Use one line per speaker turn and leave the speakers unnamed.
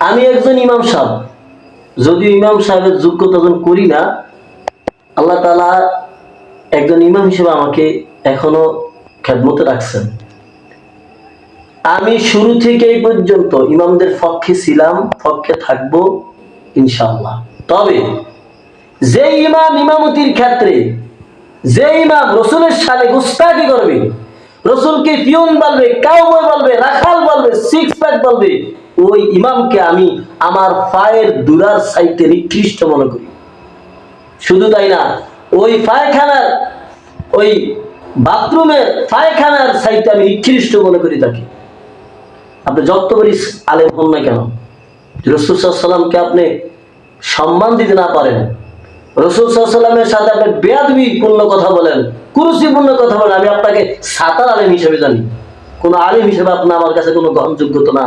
আমি একজন ইমাম সাহেব। যদি ইমাম সাহেবের যোগ্যতা অর্জন করি না, আল্লাহ তালা একজন ইমাম হিসেবে আমাকে এখনও খেদমতে রাখছেন। আমি শুরু থেকে এই পর্যন্ত ইমামদের পক্ষে ছিলাম, পক্ষে থাকব, ইনশাআল্লাহ। তবে যে ইমাম ইমামতির ক্ষেত্রে, যে ইমাম রসুলের সালে গুস্তাকি করবে, রসুলকে পিয়ন বলবে, কাউবয় বলবে, রাখাল বলবে সিক্স প্যাক বলবে ওই ইমামকে আমি আমার পায়ের দুরার সাইতে নিকৃষ্ট মনে করি। শুধু তাই না, ওই পায়খানার, ওই বাথরুমের পায়খানার সাইতে আমি নিকৃষ্ট মনে করি তাকে। আপনি যত বড় আলেম হন না কেন, রসুল সাল্লামকে আপনি সম্মান দিতে না পারেন। রসুল সাল্লামের সাথে আপনি বেয়াদবি পূর্ণ কথা বলেন, কুরুচিপূর্ণ কথা বলেন, আমি আপনাকে সাতার আলেম হিসেবে জানি। কোন আলেম হিসেবে আপনার আমার কাছে কোনো গ্রহণযোগ্যতা না।